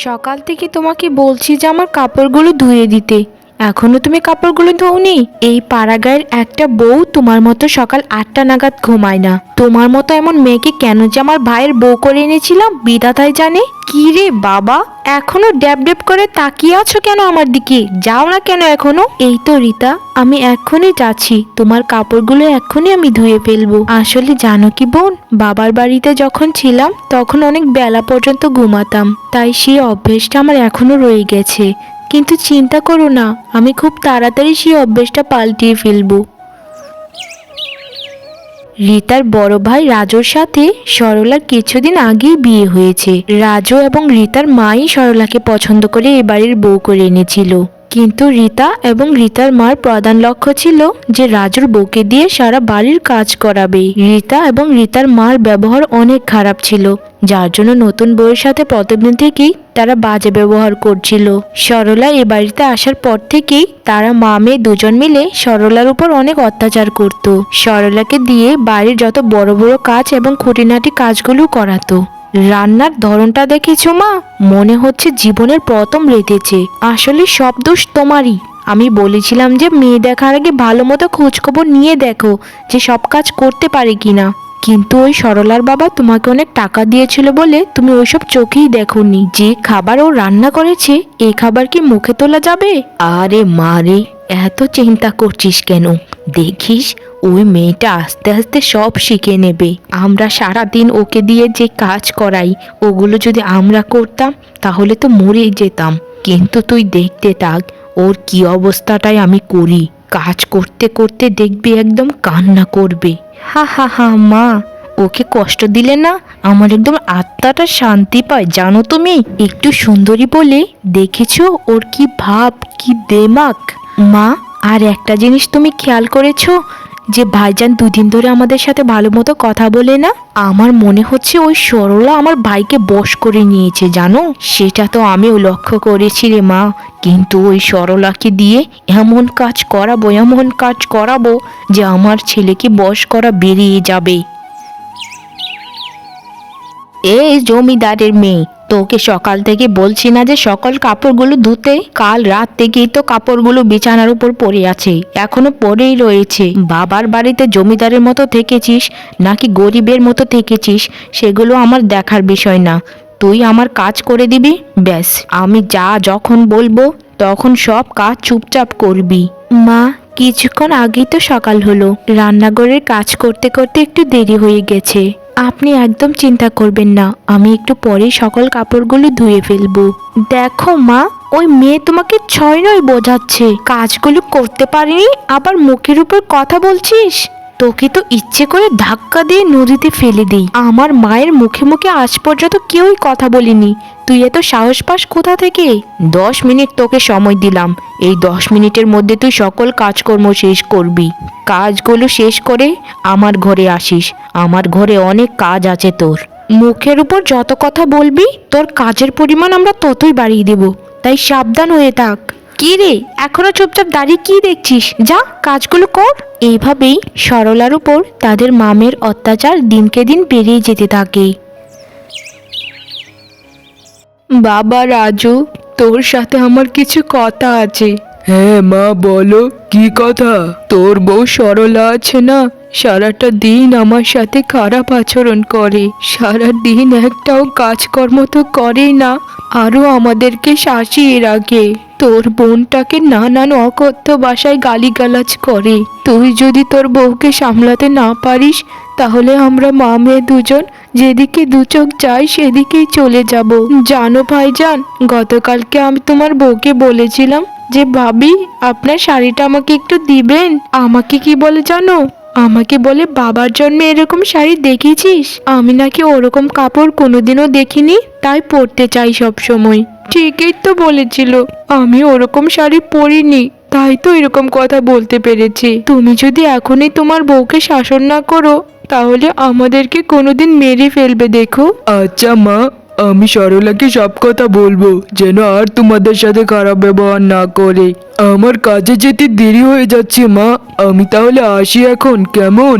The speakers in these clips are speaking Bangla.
সকাল থেকে তোমাকে বলছি যে আমার কাপড়গুলো ধুয়ে দিতে। এখনও তুমি কাপড়গুলো ধোওনি? এই পাড়াগায়ের একটা বউ তোমার মতো সকাল আটটা নাগাদ ঘুমায় না। তোমার মতো এমন মেয়েকে কেন যে আমার ভাইয়ের বউ করে এনেছিলাম? বিধাতাই জানে। কি রে বাবা, এখনও ড্যাব ড্যাব করে তাকিয়ে আছো কেন আমার দিকে? যাও না কেন এখনও? এই তো রিতা, আমি এক্ষুনি যাচ্ছি। তোমার কাপড়গুলো এক্ষুনি আমি ধুয়ে ফেলব। আসলে জানো কি বোন, বাবার বাড়িতে যখন ছিলাম, তখন অনেক বেলা পর্যন্ত ঘুমাতাম। তাই সেই অভ্যেসটা আমার এখনও রয়ে গেছে। কিন্তু চিন্তা করো না, আমি খুব তাড়াতাড়ি সেই অভ্যেসটা পাল্টিয়ে ফেলব। রীতার বড় ভাই রাজুর সাথে সরলার কিছুদিন আগেই বিয়ে হয়েছে। রাজু এবং রীতার মাই সরলাকে পছন্দ করে এ বাড়ির বউ করে এনেছিল। কিন্তু রীতা এবং রীতার মার প্রধান লক্ষ্য ছিল যে রাজুর বউকে দিয়ে সারা বাড়ির কাজ করাবে। রীতা এবং রীতার মার ব্যবহার অনেক খারাপ ছিল। যার জন্য নতুন বউয়ের সাথে প্রতিদিন থেকেই তারা বাজে ব্যবহার করছিল। সরলা এ বাড়িতে আসার পর থেকেই তারা মা মেয়ে দুজন মিলে সরলার উপর অনেক অত্যাচার করত। সরলাকে দিয়ে বাড়ির যত বড় বড় কাজ এবং খুঁটিনাটি কাজগুলো করাতো। রান্নার ধরনটা দেখেছ মা মনে হচ্ছে জীবনের প্রথম রেতেছে আসলে সব দোষ তোমারই। আমি বলেছিলাম যে মেয়ে দেখার আগে ভালো মতো খোঁজখবর নিয়ে দেখো যে সব কাজ করতে পারে কিনা। কিন্তু ওই সরলার বাবা তোমাকে অনেক টাকা দিয়েছিল বলে তুমি ওইসব চোখেই দেখোনি। যে খাবার ও রান্না করেছে এই খাবার কি মুখে তোলা যাবে? আরে মারে এত চিন্তা করছিস কেন? দেখিস, ওই মেয়েটা আস্তে আস্তে সব শিখে নেবে। আমরা সারা দিন ওকে দিয়ে যে কাজ করাই, ওগুলো যদি আমরা করতাম, তাহলে তো মরেই যেতাম। কিন্তু তুই দেখতে থাক, ওর কি অবস্থাটাই আমি করি। কাজ করতে করতে দেখবি একদম কান্না করবে। হা হা হা, মা, ওকে কষ্ট দিলে না আমার একদম আত্মাটা শান্তি পায়, জানো তুমি? একটু সুন্দরী বলে দেখেছ ওর কি ভাব, কি দেমাক? মা, আর একটা জিনিস তুমি খেয়াল করেছ? যে ভাইজান দুদিন ধরে আমাদের সাথে ভালো মতো কথা বলে না? আমার মনে হচ্ছে ওই সরলা আমার ভাইকে বশ করে নিয়েছে, জানো? সেটা তো আমিও লক্ষ্য করেছি রে মা। কিন্তু ওই সরলাকে দিয়ে এমন কাজ করাবো, এমন কাজ করাবো যে আমার ছেলেকে বশ করা বেরিয়ে যাবে। এই জমিদারের মেয়ে তোকে সকাল থেকে বলছি না যে সকল কাপড়গুলো ধুতে কাল রাত থেকেই তো কাপড়গুলো বিছানার উপর পড়ে আছে, এখনও পরেই রয়েছে। বাবার বাড়িতে জমিদারের মতো থেকেছিস, নাকি গরিবের মতো থেকেছিস, সেগুলো আমার দেখার বিষয় না। তুই আমার কাজ করে দিবি? ব্যাস, আমি যা যখন বলব, তখন সব কাজ চুপচাপ করবি। মা, কিছুক্ষণ আগেই তো সকাল হলো। রান্নাঘরের কাজ করতে করতে একটু দেরি হয়ে গেছে। আপনি একদম চিন্তা করবেন না, আমি একটু পরে সকল কাপড়গুলো ধুয়ে ফেলব। দেখো মা, ওই মেয়ে তোমাকে ছয় নয় বোঝাচ্ছে। কাজগুলো করতে পারিনি, আবার মুখের উপর কথা বলছিস? তোকে তো ইচ্ছে করে ধাক্কা দিয়ে নদীতে ফেলে দিই। আমার মায়ের মুখে মুখে আজ পর্যন্ত কেউই কথা বলিনি। তুই এত সাহস পাস কোথা থেকে? দশ মিনিট তোকে সময় দিলাম। এই দশ মিনিটের মধ্যে তুই সকল কাজকর্ম শেষ করবি। কাজগুলো শেষ করে আমার ঘরে আসিস। আমার ঘরে অনেক কাজ আছে তোর। মুখের উপর যত কথা বলবি, তোর কাজের পরিমাণ আমরা ততই বাড়িয়ে দেব। তাই সাবধান হয়ে থাক। কি রে? এখনও চুপচাপ দাঁড়িয়ে কি দেখছিস? যা কাজগুলো কর। এইভাবেই সরলার উপর তাদের মামের অত্যাচার দিনকে দিন বেড়েই যেতে থাকে। বাবা রাজু তোর সাথে আমার কিছু কথা আছে। হ্যাঁ মা বলো কি কথা? তোর বউ সরলা আছে না? সারাটা দিন আমার সাথে খারাপ আচরণ করে। সারা দিন একটাও কাজকর্ম তো করেই না আরও আমাদেরকে শাসিয়ে রাখে। তোর বোনটাকে নানান অকথ্য ভাষায় গালিগালাজ করে। তুই যদি তোর বউকে সামলাতে না পারিস, তাহলে আমরা মা মেয়ে দুজন যেদিকে দু চোখ যাই সেদিকেই চলে যাব। জানো ভাইজান, গতকালকে আমি তোমার বউকে বলেছিলাম যে, ভাবি, আপনার শাড়িটা আমাকে একটু দিবেন? আমাকে কি বলে জানো? আমাকে বলে, বাবার জন্মে এরকম শাড়ি দেখেছিস আমি নাকি ওরকম কাপড় কোনোদিনও দেখিনি, তাই পরতে চাই সব সময় ঠিকই তো বলেছিল, আমি ওরকম শাড়ি পরিনি, তাই তো এরকম কথা বলতে পেরেছি। তুমি যদি এখনই তোমার বউকে শাসন না করো, তাহলে আমাদেরকে কোনোদিন মেরে ফেলবে, দেখো। আচ্ছা মা। আমি সরলাকে সব কথা বলব, যেন আর তোমাদের সাথে খারাপ ব্যবহার না করে। আমার কাজে যেতে দেরি হয়ে যাচ্ছে, মা। আমি তাহলে আসি এখন, কেমন?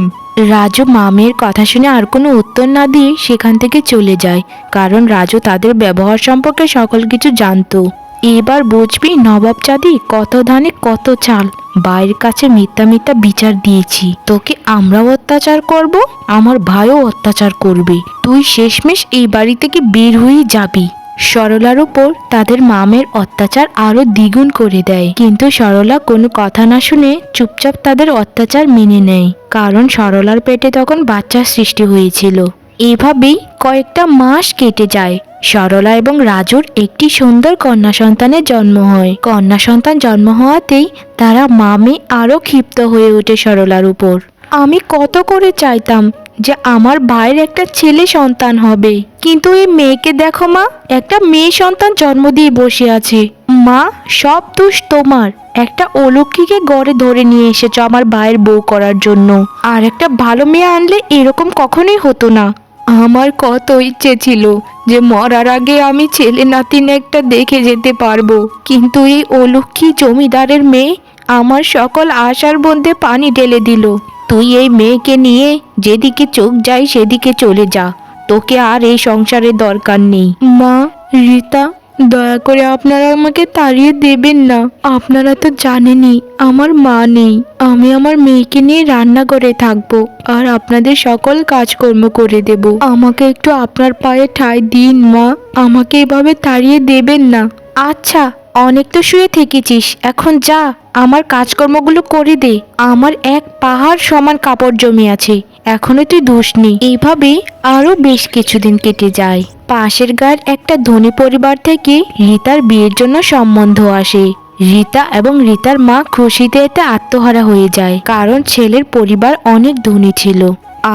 রাজু মামের কথা শুনে আর কোনো উত্তর না দিয়ে সেখান থেকে চলে যায়, কারণ রাজু তাদের ব্যবহার সম্পর্কে সকল কিছু জানতো। এবার বুঝবি নবাব চাঁদি কত ধানে কত চাল। বাইরের কাছে মিথ্যা মিথ্যা বিচার দিয়েছি। তোকে আমরাও অত্যাচার করব, আমার ভাইও অত্যাচার করবে। তুই শেষমেশ এই বাড়ি থেকে বের হয়ে যাবি। সরলার উপর তাদের মামের অত্যাচার আরও দ্বিগুণ করে দেয়। কিন্তু সরলা কোনো কথা না শুনে চুপচাপ তাদের অত্যাচার মেনে নেয়। কারণ সরলার পেটে তখন বাচ্চার সৃষ্টি হয়েছিল। এভাবেই কয়েকটা মাস কেটে যায়। সরলা এবং রাজুর একটি সুন্দর কন্যা সন্তানের জন্ম হয়। কন্যা সন্তান জন্ম হওয়াতেই তারা মামে আরও ক্ষিপ্ত হয়ে ওঠে সরলার উপর। আমি কত করে চাইতাম যে আমার ভাইয়ের একটা ছেলে সন্তান হবে। কিন্তু এই মেয়েকে দেখো মা, একটা মেয়ে সন্তান জন্ম দিয়ে বসে আছে। মা, সব দোষ তোমার। একটা অলক্ষীকে গড়ে ধরে নিয়ে এসেছ আমার ভাইয়ের বউ করার জন্য। আর একটা ভালো মেয়ে আনলে এরকম কখনোই হতো না। আমার কত ইচ্ছে ছিল যে মরার আগে আমি ছেলে নাতিন একটা দেখে যেতে পারব। কিন্তু এই অলক্ষী জমিদারের মেয়ে আমার সকল আশার মধ্যে পানি ঢেলে দিল। তুই এই মেয়েকে নিয়ে যেদিকে চোখ যায় সেদিকে চলে যা। তোকে আর এই সংসারের দরকার নেই। মা, রীতা দয়া করে আপনারা আমাকে তাড়িয়ে দেবেন না। আপনারা তো জানেনই, আমার মা নেই। আমি আমার মেয়েকে নিয়ে রান্নাঘরে থাকব আর আপনাদের সকল কাজকর্ম করে দেব। আমাকে একটু আপনার পায়ে ঠাঁই দিন, মা। আমাকে এভাবে তাড়িয়ে দেবেন না। আচ্ছা অনেক তো শুয়ে থেকেছিস। এখন যা, আমার কাজকর্মগুলো করে দে। আমার এক পাহাড় সমান কাপড় জমি আছে। এখনও তুই দোষ নেই এইভাবে আরও বেশ কিছুদিন কেটে যায়। পাশের গায়ের একটা ধনী পরিবার থেকে রীতার বিয়ের জন্য সম্বন্ধ আসে। রীতা এবং রীতার মা খুশিতে এতে আত্মহারা হয়ে যায়, কারণ ছেলের পরিবার অনেক ধনী ছিল।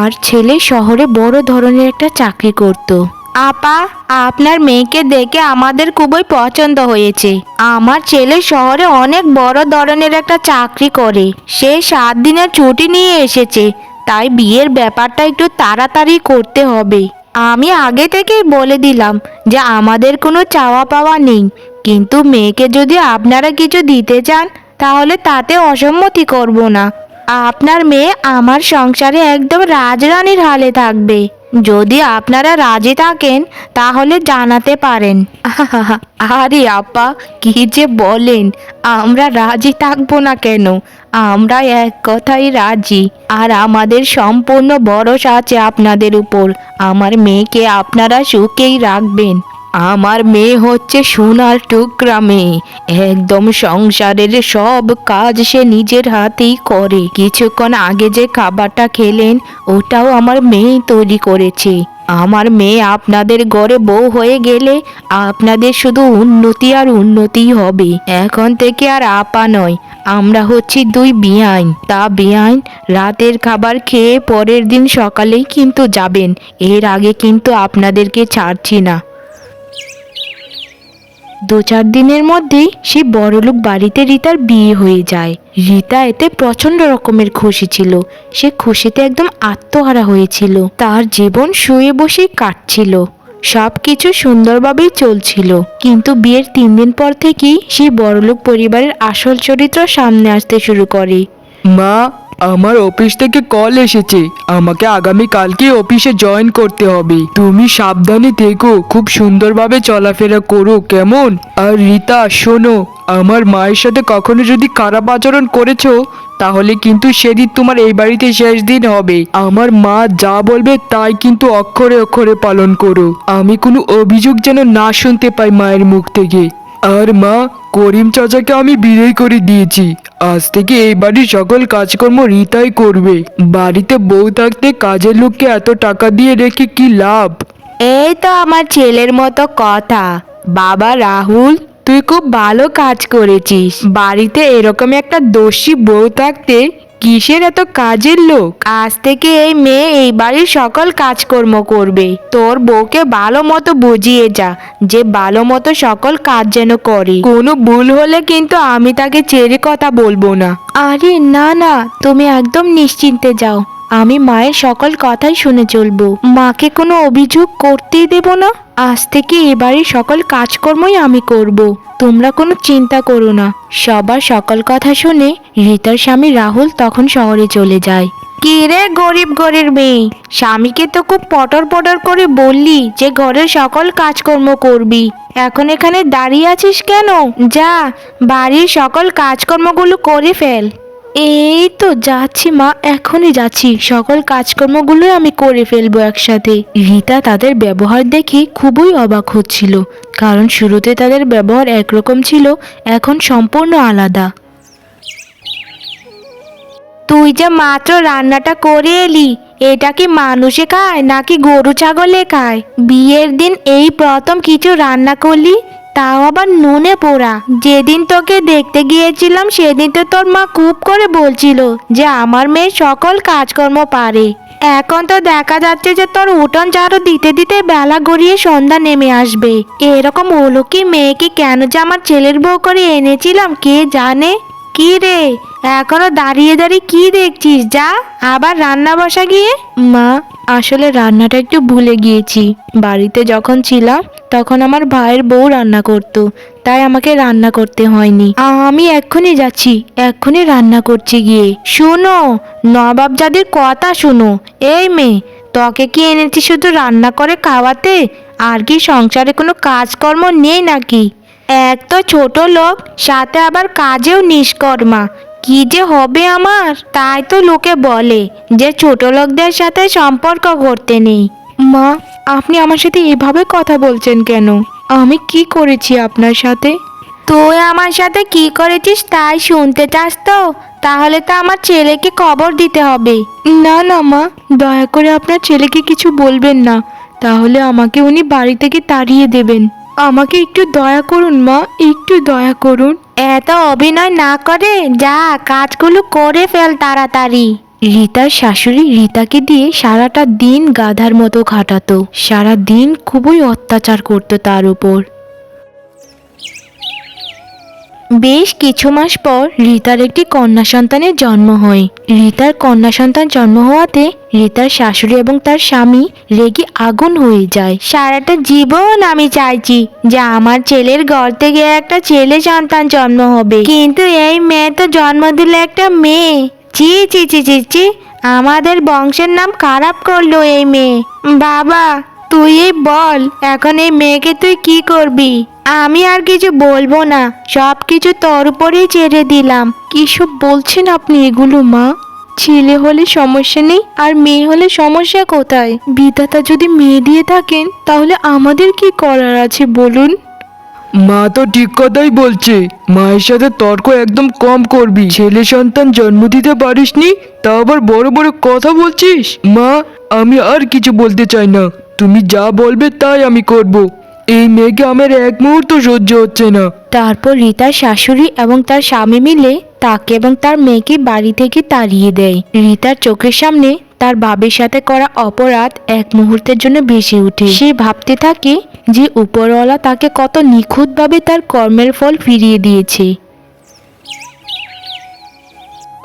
আর ছেলে শহরে বড় ধরনের একটা চাকরি করত। আপা, আপনার মেয়েকে দেখে আমাদের খুবই পছন্দ হয়েছে। আমার ছেলে শহরে অনেক বড় ধরনের একটা চাকরি করে। সে সাত দিনের ছুটি নিয়ে এসেছে। তাই বিয়ের ব্যাপারটা একটু তাড়াতাড়ি করতে হবে। আমি আগে থেকেই বলে দিলাম যে আমাদের কোনো চাওয়া পাওয়া নেই। কিন্তু মেয়েকে যদি আপনারা কিছু দিতে চান, তাহলে তাতে অসম্মতি করব না। আপনার মেয়ে আমার সংসারে একদম রাজরানীর হালে থাকবে। যদি আপনারা রাজি থাকেন, তাহলে জানাতে পারেন। আরে আপা, কি যে বলেন? আমরা রাজি থাকব না কেন? আমরা এক কথাই রাজি। আর আমাদের সম্পূর্ণ ভরসা আছে আপনাদের উপর। আমার মেয়েকে আপনারা সুখেই রাখবেন। আমার মেয়ে হচ্ছে সোনার টুকরা মেয়ে। একদম সংসারের সব কাজ সে নিজের হাতেই করে। কিছুক্ষণ আগে যে খাবারটা খেলেন, ওটাও আমার মেয়েই তৈরি করেছে। আমার মেয়ে আপনাদের ঘরে বউ হয়ে গেলে আপনাদের শুধু উন্নতি আর উন্নতিই হবে। এখন থেকে আর আপা নয়, আমরা হচ্ছি দুই বিয়াইন তা বিয়াইন রাতের খাবার খেয়ে পরের দিন সকালেই কিন্তু যাবেন। এর আগে কিন্তু আপনাদেরকে ছাড়ছি না। দু চার দিনের মধ্যেই সে বড়লোক বাড়িতে রীতার বিয়ে হয়ে যায়। রীতা এতে প্রচণ্ড রকমের খুশি ছিল। সে খুশিতে একদম আত্মহারা হয়েছিল। তার জীবন শুয়ে বসেই কাটছিল। সব কিছু সুন্দরভাবেই চলছিল। কিন্তু বিয়ের তিন দিন পর থেকেই সেই বড়লোক পরিবারের আসল চরিত্র সামনে আসতে শুরু করে। মা আমার অফিস থেকে কল এসেছে। আমাকে আগামী কালকে অফিসে জয়েন করতে হবে। তুমি সাবধানে থেকো, খুব সুন্দরভাবে চলাফেরা করো, কেমন? আর রীতা, শোনো, আমার মায়ের সাথে কখনো যদি খারাপ আচরণ করেছ, তাহলে কিন্তু সেদিন তোমার এই বাড়িতে শেষ দিন হবে। আমার মা যা বলবে তাই কিন্তু অক্ষরে অক্ষরে পালন করো। আমি কোনো অভিযোগ যেন না শুনতে পাই মায়ের মুখ থেকে। আর মা, করিম চাচাকে আমি বিদায় করে দিয়েছি। আজ থেকে এই বাড়ির সকল কাজকর্ম রিতাই করবে। বাড়িতে বউ থাকতে কাজের লোককে এত টাকা দিয়ে রেখে কি লাভ? এই তো আমার ছেলের মতো কথা। বাবা রাহুল, তুই খুব ভালো কাজ করেছিস। বাড়িতে এরকম একটা দোষী বউ থাকতে কিসের এত কাজের লোক? আজ থেকে এই মেয়ে এই বাড়ির সকল কাজকর্ম করবে। তোর বউকে ভালো মতো বুঝিয়ে যা, যে ভালো মতো সকল কাজ যেন করে। কোনো ভুল হলে কিন্তু আমি তাকে ছেড়ে কথা বলব না। আরে না না, তুমি একদম নিশ্চিন্তে যাও। আমি মায়ের সকল কথাই শুনে চলবো। মাকে কোনো অভিযোগ করতেই দেব না। আজ থেকে এ বাড়ির সকল কাজকর্মই আমি করব। তোমরা কোনো চিন্তা করো না। সবার সকল কথা শুনে রীতার স্বামী রাহুল তখন শহরে চলে যায়। কি রে গরিব গরিব মেয়ে? স্বামীকে তো খুব পটর পটর করে বললি যে ঘরের সকল কাজকর্ম করবি। এখন এখানে দাঁড়িয়ে আছিস কেন? যা, বাড়ির সকল কাজকর্মগুলো করে ফেল। এই তো যাচ্ছি, মা, এখনই যাচ্ছি। সকল কাজকর্মগুলোই আমি করে ফেলব একসাথে। রীতা তাদের ব্যবহার দেখে খুবই অবাক হচ্ছিল, কারণ শুরুতে তাদের ব্যবহার একরকম ছিল, এখন সম্পূর্ণ আলাদা। তুই যে মাত্র রান্নাটা করে এলি, এটা কি মানুষে খায় নাকি গরু ছাগলে খায়? বিয়ের দিন এই প্রথম কিছু রান্না করলি? তাও আবার নুনে পোড়া। যেদিন তোকে দেখতে গিয়েছিলাম, সেদিন তো তোর মা খুব করে বলছিল যে আমার মেয়ে সকল কাজকর্ম পারে। এখন তো দেখা যাচ্ছে যে তোর উঠোন ঝাড়ু দিতে দিতে বেলা গড়িয়ে সন্ধ্যা নেমে আসবে। এরকম হলো কি মেয়েকে কেন যে আমার ছেলের বউ করে এনেছিলাম, কে জানে? কি রে? এখনও দাঁড়িয়ে দাঁড়িয়ে কি দেখছিস? যা আবার রান্না বসা গিয়ে? মা আসলে রান্নাটা একটু ভুলে গিয়েছি। বাড়িতে যখন ছিলাম তখন আমার ভাইয়ের বউ রান্না করতো। তাই আমাকে রান্না করতে হয়নি। আমি এক্ষুনি যাচ্ছি। এক্ষুনি রান্না করছি গিয়ে। শোনো নবাব যাদের কথা শোনো। এই মেয়ে তোকে কি এনেছি শুধু রান্না করে খাওয়াতে? আর কি সংসারে কোনো কাজকর্ম নেই নাকি? এক তো ছোট লোক, সাথে আবার কাজেও নিষ্কর্মা। কি যে হবে আমার, তাই তো লোকে বলে যে ছোট লোকদের সাথে সম্পর্ক করতে নেই। মা, আপনি আমার সাথে এভাবে কথা বলছেন কেন? আমি কি করেছি আপনার সাথে? তুই আমার সাথে কি করেছিস তাই শুনতে চাস তো? তাহলে তো আমার ছেলেকে খবর দিতে হবে। না না, মা, দয়া করে আপনার ছেলেকে কিছু বলবেন না। তাহলে আমাকে উনি বাড়ি থেকে তাড়িয়ে দেবেন। আমাকে একটু দয়া করুন মা একটু দয়া করুন। এত অভিনয় না করে যা কাজগুলো করে ফেল তাড়াতাড়ি। রীতার শাশুড়ি রীতাকে দিয়ে সারাটা দিন গাধার মতো খাটাতো। সারা দিন খুবই অত্যাচার করতো তার উপর। বেশ কিছু মাস পর রীতার একটি কন্যা সন্তানের জন্ম হয়। রীতার কন্যা সন্তান জন্ম হওয়াতে রীতার শাশুড়ি এবং তার স্বামী রেগে আগুন হয়ে যায়। সারাটা জীবন আমি চাইছি যে আমার ছেলের ঘর থেকে একটা ছেলে সন্তান জন্ম হবে। কিন্তু এই মেয়ে তো জন্ম দিল একটা মেয়ে। চি চি চি চি চি আমাদের বংশের নাম খারাপ করল এই মেয়ে। বাবা তুই বল, এখন এই মেয়েকে তুই কি করবি? আমি আর কিছু বলব না। সব কিছু তোর উপরেই ছেড়ে দিলাম। কিসব বলছেন আপনি এগুলো, মা? ছেলে হলে সমস্যা নেই, আর মেয়ে হলে সমস্যা কোথায়? বিধাতা যদি মেয়ে দিয়ে থাকেন, তাহলে আমাদের কি করার আছে বলুন? মা তো ঠিক কথাই বলছে, মায়ের সাথে তর্ক একদম কম করবি। ছেলে সন্তান জন্ম দিতে পারিসনি, তা আবার বড় বড় কথা বলছিস? মা, আমি আর কিছু বলতে চাই না। তুমি যা বলবে তাই আমি করব। এই মেয়েকে আমার এক মুহূর্ত সহ্য হচ্ছে না। তারপর রীতার শাশুড়ি এবং তার স্বামী মিলে তাকে এবং তার মেয়েকে বাড়ি থেকে তাড়িয়ে দেয়। রীতার চোখের সামনে তার বাবের সাথে করা অপরাধ এক মুহূর্তের জন্য ভেসে ওঠে। সে ভাবতে থাকে যে উপরওয়ালা তাকে কত নিখুঁতভাবে তার কর্মের ফল ফিরিয়ে দিয়েছে।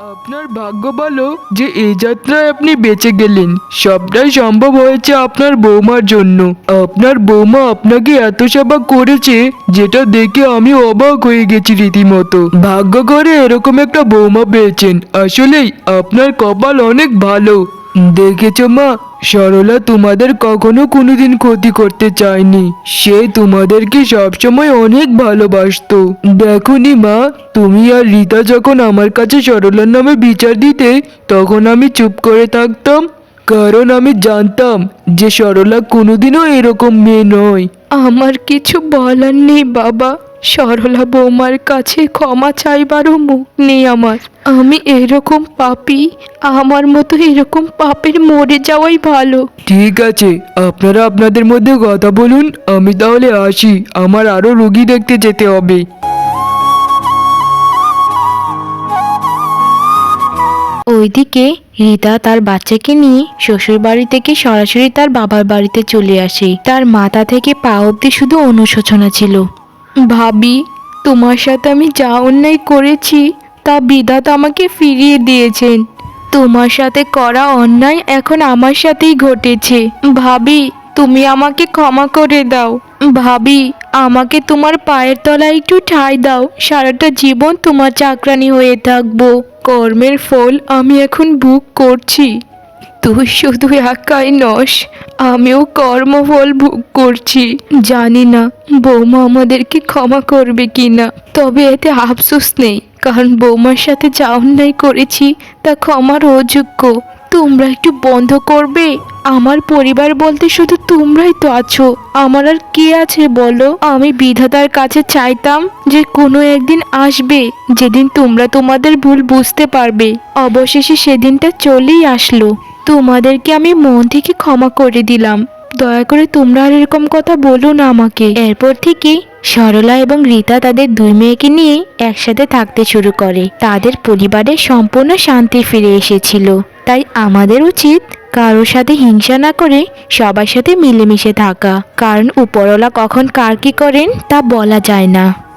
আপনার ভাগ্য ভালো যে এই যাত্রায় আপনি বেঁচে গেলেন। সবটাই সম্ভব হয়েছে আপনার বৌমার জন্য। আপনার বৌমা আপনাকে এত সেবা করেছে যেটা দেখে আমি অবাক হয়ে গেছি রীতিমতো। ভাগ্য করে এরকম একটা বৌমা পেয়েছেন। আসলেই আপনার কপাল অনেক ভালো। দেখেছ মা? সরলা তোমাদের কখনো কোনোদিন ক্ষতি করতে চায়নি। সে তোমাদেরকে সবসময় অনেক ভালোবাসতো। দেখুনি মা, তুমি আর রীতা যখন আমার কাছে সরলার নামে বিচার দিতে, তখন আমি চুপ করে থাকতাম। কারণ আমি জানতাম যে সরলা কোনোদিনও এরকম মেয়ে নয়। আমার কিছু বলার নেই, বাবা। সরলা বৌমার কাছে ক্ষমা চাইবারও মুখ নেই আমার। আমি এরকম পাপি, আমার মতো এরকম পাপের মরে যাওয়াই ভালো। ঠিক আছে, আপনারা আপনাদের মধ্যে কথা বলুন, আমি তাহলে আসি। আমার আরও রুগী দেখতে যেতে হবে। ওইদিকে রীতা তার বাচ্চাকে নিয়ে শ্বশুর বাড়ি থেকে সরাসরি তার বাবার বাড়িতে চলে আসে। তার মাথা থেকে পা অব্দি শুধু অনুশোচনা ছিল। ভাবি, তোমার সাথে আমি যা অন্যায় করেছি, তা বিধাতা আমাকে ফিরিয়ে দিয়েছেন। তোমার সাথে করা অন্যায় এখন আমার সাথেই ঘটেছে। ভাবি, তুমি আমাকে ক্ষমা করে দাও। ভাবি আমাকে তোমার পায়ের তলায় একটু ঠাঁই দাও। সারাটা জীবন তোমার চাকরানি হয়ে থাকব। কর্মের ফল আমি এখন বুক করছি। তুই শুধু একাই নস, আমিও কর্মফল ভোগ করছি। জানি না বৌমা আমাদেরকে ক্ষমা করবে কি না তবে এতে আফসোস নেই। কারণ বৌমার সাথে যা অন্যায় করেছি, তা ক্ষমার অযোগ্য। তোমরা একটু বন্ধ করবে? আমার পরিবার বলতে শুধু তোমরাই তো আছো। আমার আর কে আছে বলো? আমি বিধাতার কাছে চাইতাম যে কোনো একদিন আসবে, যেদিন তোমরা তোমাদের ভুল বুঝতে পারবে। অবশেষে সেদিনটা চলেই আসলো। তোমাদেরকে আমি মন থেকে ক্ষমা করে দিলাম। দয়া করে তোমরা আর এরকম কথা বলো না আমাকে। এরপর থেকে সরলা এবং রীতা তাদের দুই মেয়েকে নিয়ে একসাথে থাকতে শুরু করে। তাদের পরিবারে সম্পূর্ণ শান্তি ফিরে এসেছিল। তাই আমাদের উচিত কারোর সাথে হিংসা না করে সবার সাথে মিলেমিশে থাকা। কারণ উপরওয়ালা কখন কার কি করেন তা বলা যায় না।